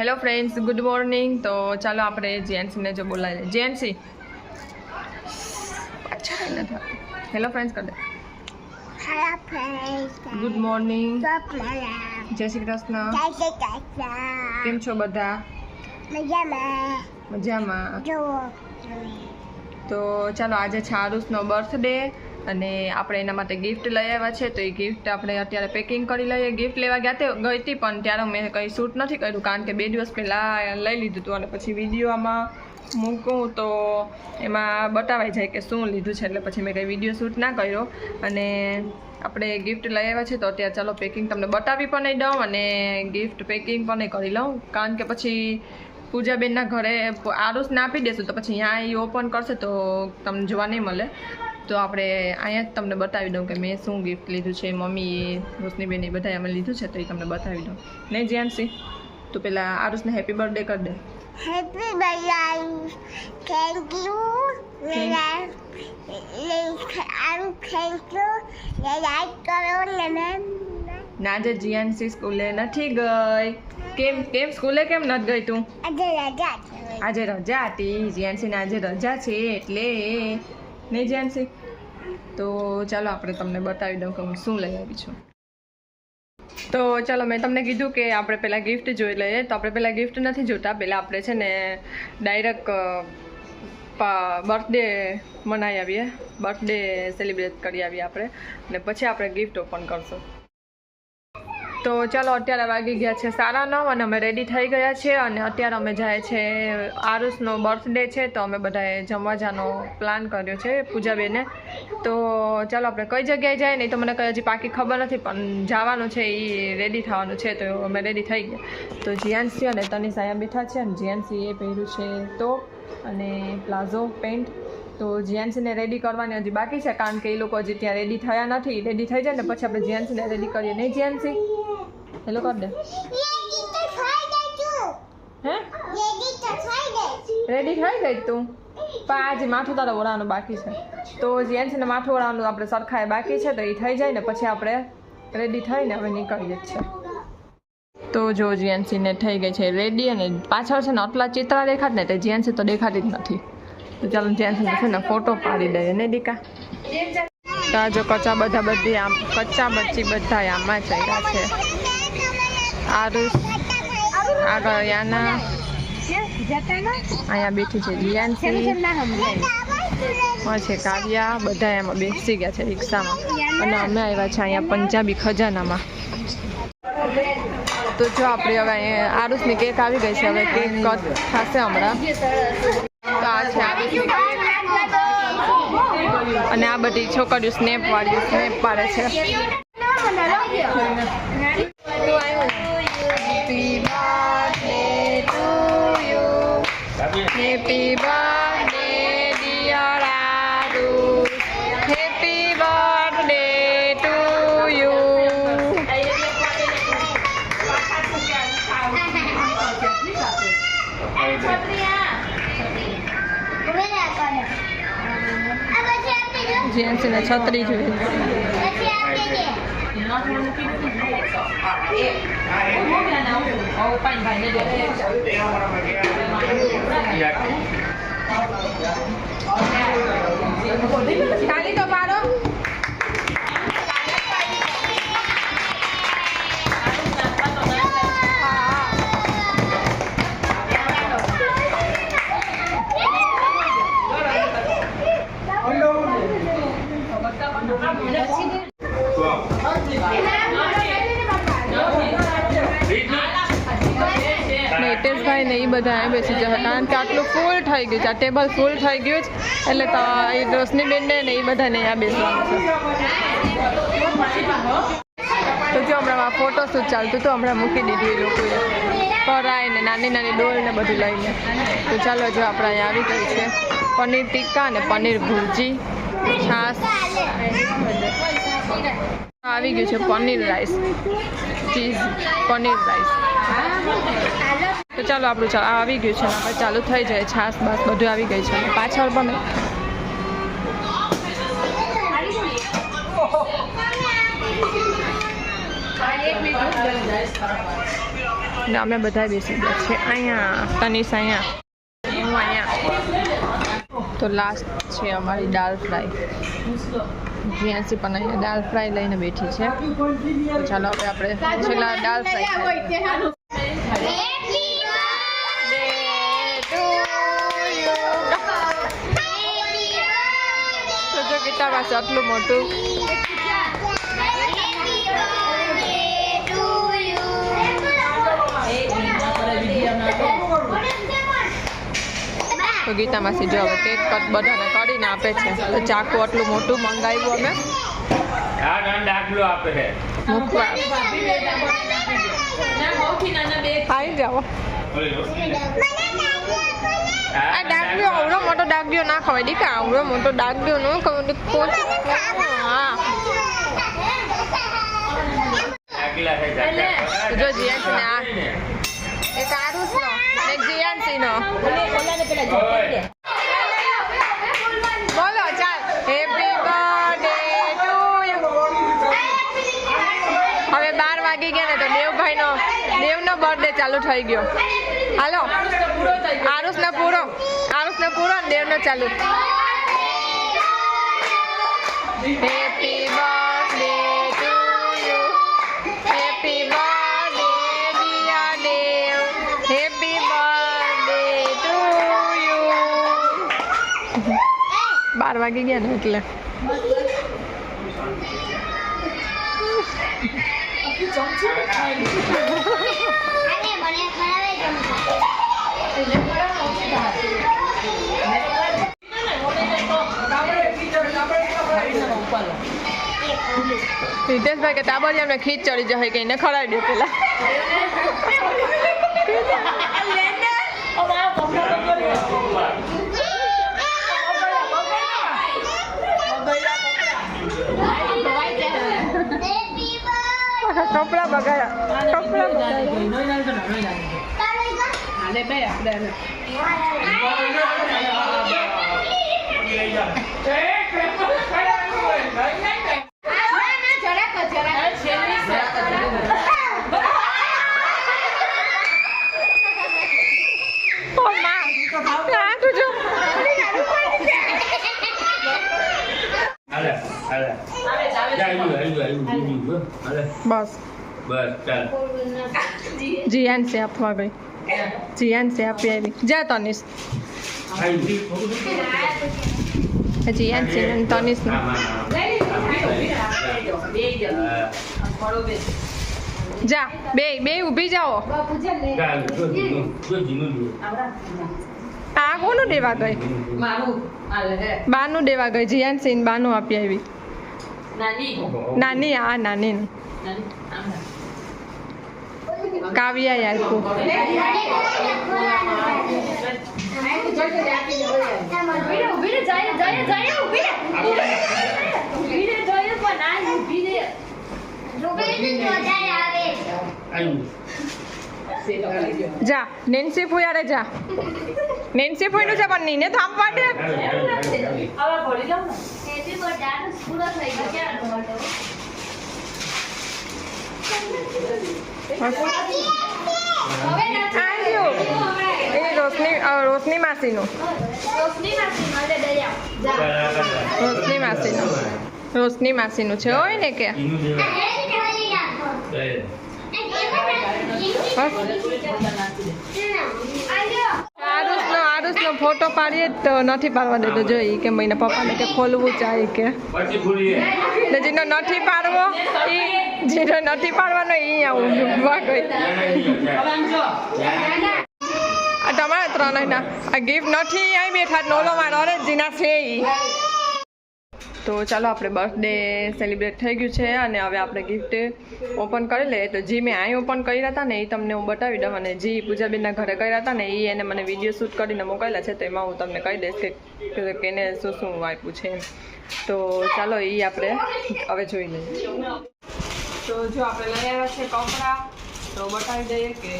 Hello friends good morning તો ચાલો આપણે જેન્સીને જો બોલાવીએ. અચ્છા હેલો ફ્રેન્ડ્સ કરી દે. ગુડ મોર્નિંગ જય શ્રી કૃષ્ણ. જય શ્રી કૃષ્ણ. કેમ છો બધા? મજામાં. મજામાં. તો ચાલો આજે છારુસનો બર્થડે અને આપણે એના માટે ગિફ્ટ લઈ આવ્યા છે, તો એ ગિફ્ટ આપણે અત્યારે પેકિંગ કરી લઈએ. ગિફ્ટ લેવા ગયા ગઈ હતી પણ ત્યારે મેં કંઈ શૂટ નથી કર્યું, કારણ કે બે દિવસ પહેલાં લઈ લીધું હતું અને પછી વિડીયોમાં મૂકું તો એમાં બતાવાઈ જાય કે શું લીધું છે, એટલે પછી મેં કંઈ વીડિયો શૂટ ના કર્યો. અને આપણે ગિફ્ટ લઈ આવ્યા છે, તો અત્યારે ચાલો પેકિંગ તમને બતાવી પણ નહીં દઉં અને ગિફ્ટ પેકિંગ પણ નહીં કરી લઉં. કારણ કે પછી પૂજાબેનના ઘરે આરુષને આપી દેશું, તો પછી અહીંયા એ ઓપન કરશે તો તમને જોવા નહીં મળે. તો આપણે અહીંયા જ તમને બતાવી દઉં કે મેં શું ગિફ્ટ લીધું છે મમ્મીએ રોશનીબેન એ બધાએ અમે લીધું છે તો એ તમને બતાવી દઉં. નહીં જ્યાંસી તો પેલા આરુષને હેપી બર્થડે કરી દે. Happy birthday thank you thank you. ને કરો ને ના જે જીયાનસી સ્કૂલે નથી ગઈ. કેમ કેમ સ્કૂલે કેમ નથી ગઈ તું? આજે રજા હતી આજે રજા હતી. જીયાનસીને આજે રજા છે એટલે નહીં જીયાનસી તો ચાલો આપણે તમને બતાવી દઉં કે હું શું લઈ આવી છું. તો ચાલો મેં તમને કીધું કે આપણે પહેલાં ગિફ્ટ જોઈ લઈએ. તો આપણે પહેલાં ગિફ્ટ નથી જોતા. પહેલાં આપણે છે ને ડાયરેક્ટ બર્થડે મનાવી આવીએ. બર્થડે સેલિબ્રેટ કરી આવીએ આપણે. અને પછી આપણે ગિફ્ટ ઓપન કરશું. તો ચાલો અત્યારે વાગી ગયા છે સારા નવ અને અમે રેડી થઈ ગયા છે અને અત્યારે અમે જાય છે આરુષનો બર્થડે છે તો અમે બધાએ જમવા જવાનો પ્લાન કર્યો છે પૂજાબેને. તો ચાલો આપણે કઈ જગ્યાએ જાય નહીં તો મને કઈ હજી પાકી ખબર નથી પણ જવાનું છે એ રેડી થવાનું છે તો અમે રેડી થઈ ગયા. તો જીયાનસી અને તની સાયા બેઠા છે અને જીયાનસી એ પહેર્યું છે ટોપ અને પ્લાઝો પેન્ટ. તો જીએનસીને રેડી કરવાની હજી બાકી છે કારણ કે એ લોકો હજી ત્યાં રેડી થયા નથી. રેડી થઈ જાય ને પછી આપણે જીએનસીને રેડી કરીએ. નહીં જીયાનસી હેલો કર દે. હે. રેડી થઈ ગઈ તું? પણ આજે માથું તારે ઓળાવાનું બાકી છે. તો જીયાનસીને માથું ઓળાવાનું આપણે સરખાએ બાકી છે, તો એ થઈ જાય ને પછી આપણે રેડી થઈને હવે નીકળીએ જ છે તો જો જીએનસીને થઈ ગઈ છે રેડી અને પાછળ છે ને આટલા ચિત્ર દેખાત ને તે જીએનસી તો દેખાતી જ નથી. તો ચાલો જીએનસી છે ને ફોટો પાડી દઈએ, ને દીકા? તો જો કચા બધા બધી આમ કચ્ચા બચ્ચી બધા આમાં ચડ્યા છે. આરુષ આગળ યાના અહીંયા બેઠી છે જીયાનસી છે કાવ્યા, બધા એમાં બેસી ગયા છે રિક્ષામાં. અને અમે આવ્યા છે અહીંયા પંજાબી ખજાનામાં. તો જો આપણે હવે અહીંયા આરુષની કેક આવી ગઈ છે, હવે કેક થશે હમણાં. તો આ છે અને આ બધી છોકરીઓ સ્નેપ વાળી સ્નેપ પાડે છે. Happy birthday, dear Arus. Happy birthday to you. જેન્ટ્સને છત્રી જોઈએ તાલી હિતેશભાઈ ને એ બધા અહીં બેસી જશે કારણ કે આટલું ફૂલ થઈ ગયું છે. આ ટેબલ ફૂલ થઈ ગયું છે. એટલે તો એ રોશનીબેનને ને એ બધાને અહીંયા બેસવાનું છે. તો જો હમણાં ફોટો ફોટોશૂટ ચાલતું તો હમણાં મૂકી દીધું એ લોકોએ. કરાય ને નાની નાની ડોલ ને બધું લઈને. તો ચાલો જો આપણે અહીંયા આવી ગયું છે. પનીર ટીક્કા અને પનીર ભુરજી. છાસ આવી ગયું છે paneer rice. Cheese, paneer rice. તો ચાલો આપણું ચાલો આવી ગયું છે. આપણે ચાલુ થઈ જાય. છાસ બાસ બધું આવી ગઈ છે. પાછળ પણ અમે બધા બેસી ગયા છે અહીંયા તનિષ અહીંયા. હું અહીંયા. તો લાસ્ટ છે અમારી દાળ ફ્રાય જ્યાંસી પણ દાલ ફ્રાય લઈને બેઠી છે. ચાલો હવે આપણે છેલ્લા દાળ ફ્રાય તો જો ગીતા પાસે આટલું મોટું. તો ગીતામાંથી જો હવે કેક કટ બધાને કરીને આપે છે. તો ચાકુ આટલું મોટું મંગાવ્યું અમે. આપે છે. મૂકવા. આવી જાઓ. આ આવડો મોટો ડાગ્યો ના ખવાય. દીકા આવડો મોટો ડાગ્યો ન ખવાય. કોચી હા છે? જો ને આ નો. નો બોલો, ચાલ. હેપી બર્થડે ટુ હવે બાર વાગી ગયા ને તો દેવભાઈ નો દેવનો બર્થડે ચાલુ થઈ ગયો. હાલો. આરુષ ને પૂરો આરુષ ને પૂરો ને દેવ નો ચાલુ. વાગી ગયા ને એટલે. રિતેશભાઈ કે તાબડિયા અમને ખીચ ચડી જશે કે ખરાડી દે પેલા. કપડા બગાડ્યા. કપડા બગાડ્યા ઓ માં આ તું જો હાલે, હાલે. જા, આવ્યું, આવ્યું, આવ્યું, બીજું, હો. હાલે. બસ ચાલ જીયાન સે આપવા ગઈ જીયાન સે આપી આવી જા તનિષ. જીયાન અને તનિષ. જા બે બે ઊભી જો જો જુઓ. આ કોનું દેવા ગઈ બાનું દેવા ગઈ જીયાન સિંહ બાનું આપી આવી નાની? આ નાની. કાવ્યા આવ્યું. જા નેન્સી ફુયારે જા. નેન્સી ફુઈનું છે પણ નીને તો આપવા દે હાલે, હાલે, હાલે. આવ્યું એ રોશની અ, રોશની માસીનું. રોશની માસીનું રોશની માસીનું. છે હોય ને કે? જીનું જેવા. એ. આરુષનો આરુષનો ફોટો પાડીએ તો નથી પાડવા દેતો જોઈ કે મહિના પપ્પાને કે ખોલવું ચાહે કે. જેનો નથી પાડવો એ જેનો નથી પાડવાનો એ આવું ડૂબવા આ તમારા ત્રણ ના આ ગિફ્ટ નથી આવી બેઠા નોલો મારો અરે જીના છે ઈ. તો ચાલો આપણે બર્થડે સેલિબ્રેટ થઈ ગયું છે અને હવે આપણે ગિફ્ટ ઓપન કરી લઈએ. તો જે મેં અહીં ઓપન કર્યા હતા ને એ તમને હું બતાવી દઉં અને જે પૂજાબેનના ઘરે કર્યા હતા ને એ એને મને વીડિયો શૂટ કરીને મોકલેલા છે, તો એમાં હું તમને કહી દઈશ કે એને શું શું આપ્યું છે તો ચાલો એ આપણે હવે જોઈ લઈએ. તો જો આપણે લઈ આવ્યા છે કપડાં. તો બતાવી દઈએ કે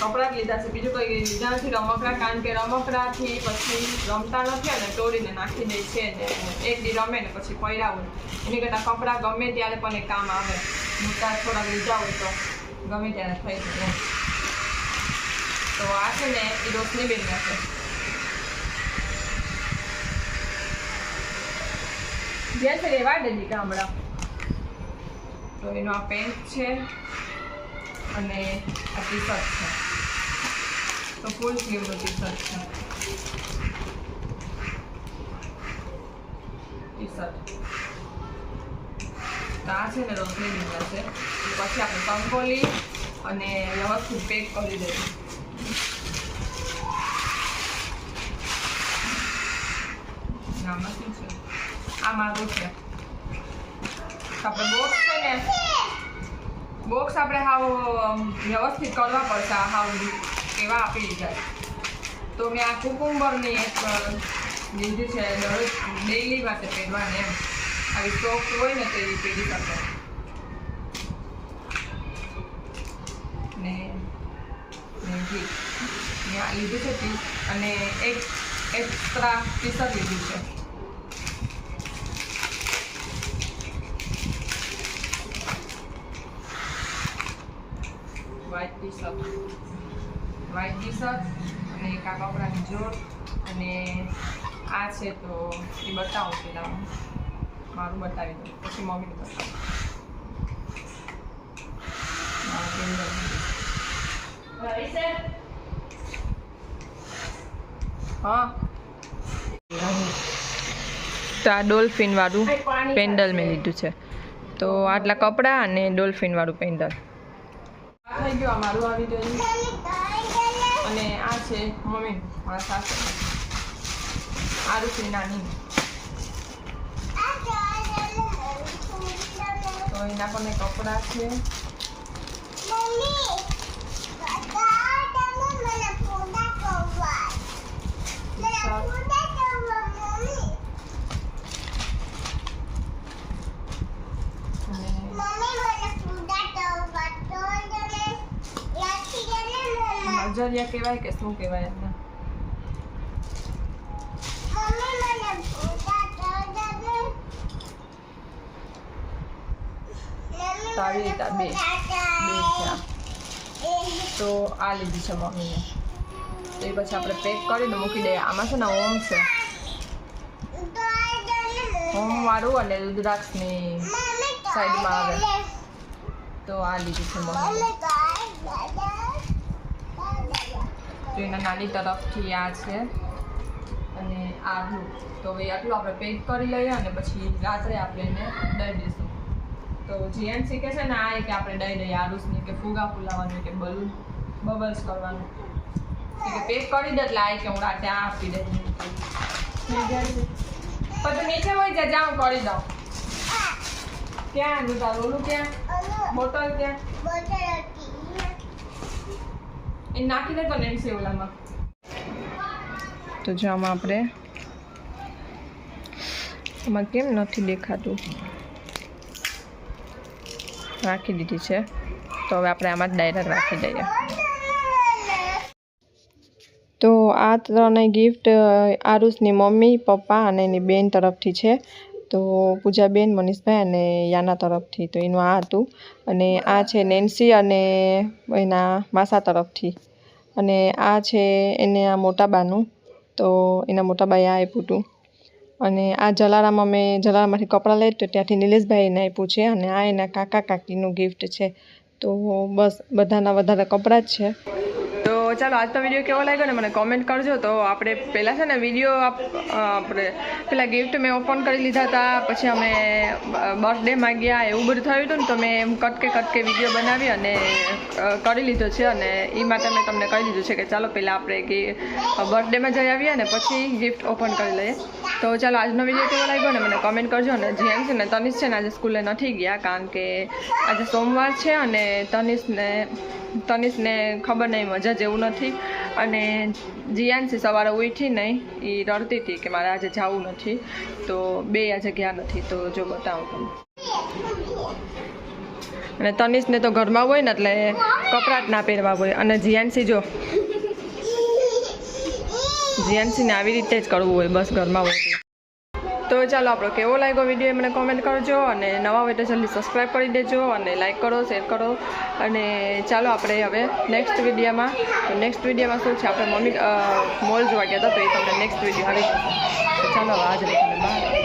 કપડાં જ લીધા છે. બીજું કંઈ લીધા નથી. રમકડા કારણ કે રમકડાથી પછી રમતા નથી અને તોડીને નાખી દે છે ને એક દી રમે ને પછી પહેરાવું એની કરતાં કપડાં ગમે ત્યારે પણ એ કામ આવે. મોટા થોડાક લીધા હોય તો ગમે ત્યારે થઈ જાય તો આ છે ને એ રોશની બેન છે. જે છે રેવા દે ગામડા તો એનો આ પેન્ટ છે. અને આ ટી છે. તો ફૂલ સ્લીવનું ટી છે. ટી તો આ છે ને રોશની બેનના છે. પછી આપણે કંકોલી અને વ્યવસ્થિત પેક કરી દઈશું. આમાં છે. આ મારું છે. આપણે બોક્સ છે ને બોક્સ આપણે હાવ વ્યવસ્થિત કરવા પડશે હાવ કેવા આપી દીધા તો મેં આ કુકુંબરની એક લીધી છે, દરરોજ ડેઈલી માટે પહેરવાની એમ. આવી સોફ્ટ હોય ને તો એ પહેરી શકો ને જી મેં આ લીધું છે ટી અને એક એક્સ્ટ્રા શર્ટ લીધું છે white T shirt white T shirt અને એક આ કપડાની જોડ. અને આ છે તો એ બતાવું પેલા હું મારું બતાવી દઉં. પછી મમ્મીને બતાવું. હા. તો આ ડોલ્ફિન વાળું પેન્ડલ મેં લીધું છે. તો આટલા કપડાં અને ડોલ્ફિન વાળું પેન્ડલ. થઈ ગયો અમારું આવી ગયું અને આ છે મમ્મી મારા સાસુ. આ રૂપી નાની. તો એના પણ કપડાં છે. અને નજરિયા કહેવાય કે શું કહેવાય એમને તો આવી આ બે તો આ લીધી છે મમ્મીએ તો એ પછી આપણે પેક કરીને મૂકી દઈએ આમાં છે ને ઓમ છે ઓમ વાળું અને રુદ્રાક્ષની સાઈડમાં આવે. તો આ લીધી છે મમ્મીને તો એના નાની તરફથી આ છે. અને આ તો હવે આટલું આપણે પેક કરી લઈએ અને પછી રાત્રે આપણે એને દઈ દઈશું તો જીએનસી કે છે ને, આ કે આપણે દઈ દઈએ આરુષને કે ફુગા ફૂલાવાનું કે બલૂન, બબલ્સ કરવાનું. કે પેક કરી દે એટલે આ કે હું રાતે આ આપી દઈ પછી નીચે હોય જાય જા હું કરી દઉં. ક્યાં તારું? ઓલું ક્યાં? બોટલ ક્યાં? એ નાખી દે તો ને સેવલામાં તો જો આપણે આમાં કેમ નથી દેખાતું? રાખી દીધી છે. તો હવે આપણે આમાં જ ડાયરેક્ટ રાખી દઈએ. તો આ ત્રણેય ગિફ્ટ આરુષની મમ્મી, પપ્પા અને એની બેન તરફથી છે. તો પૂજાબેન, મનીષભાઈ અને યાના તરફથી. તો એનું આ હતું. અને આ છે નેન્સી અને એના માસા તરફથી. અને આ છે એને આ મોટા બાનું. તો એના મોટા બાએ આ આપ્યું હતું અને આ જલારામ અમે જલારામમાંથી કપડાં લઈ તો ત્યાંથી નિલેશભાઈને આપ્યું છે અને આ એના કાકા કાકીનું ગિફ્ટ છે. તો બસ બધાના વધારે કપડાં જ છે. તો ચાલો, આજનો વીડિયો કેવો લાગ્યો ને મને કોમેન્ટ કરજો. તો આપણે પહેલાં છે ને વીડિયો આપણે પેલા ગિફ્ટ મેં ઓપન કરી લીધા હતા, પછી અમે બર્થડેમાં ગયા એવું બધું થયું હતું ને, તો મેં એમ કટકે કટકે વીડિયો બનાવી અને કરી લીધો છે અને એ માટે મેં તમને કહી દીધું છે કે ચાલો પહેલાં આપણે કે બર્થડેમાં જઈ આવીએ અને પછી ગિફ્ટ ઓપન કરી લઈએ. તો ચાલો, આજનો વીડિયો કેવો લાગ્યો ને મને કમેન્ટ કરજો અને જેમ છે ને તનિષ છે ને આજે સ્કૂલે નથી ગયા, કારણ કે આજે સોમવાર છે અને તનિષને તનિષને ખબર નહીં, મજા જેવું નથી. અને જીયાનસી સવારે ઉઠી નહીં એ રડતી હતી કે મારે આજે જવું નથી. તો બે આજે ગયા નથી, તો જો બતાવું તમને અને તનિષને તો ઘરમાં હોય ને, એટલે કપડાં ના પહેરવા હોય. અને જીયાનસી જો, જીયાનસીને આવી રીતે જ કરવું હોય, બસ ઘરમાં હોય. તો ચાલો આપણો કેવો લાગ્યો વીડિયો મને કોમેન્ટ કરજો અને નવા હોય તો જલ્દી સબસ્ક્રાઈબ કરી દેજો અને લાઈક કરો શેર કરો. અને ચાલો આપણે હવે નેક્સ્ટ વિડીયોમાં નેક્સ્ટ વિડીયોમાં શું છે? આપણે મમ્મી મોલ જોવા ગયા હતા તો એ તમને નેક્સ્ટ વીડિયો આવી જશે. ચાલો આજે બાય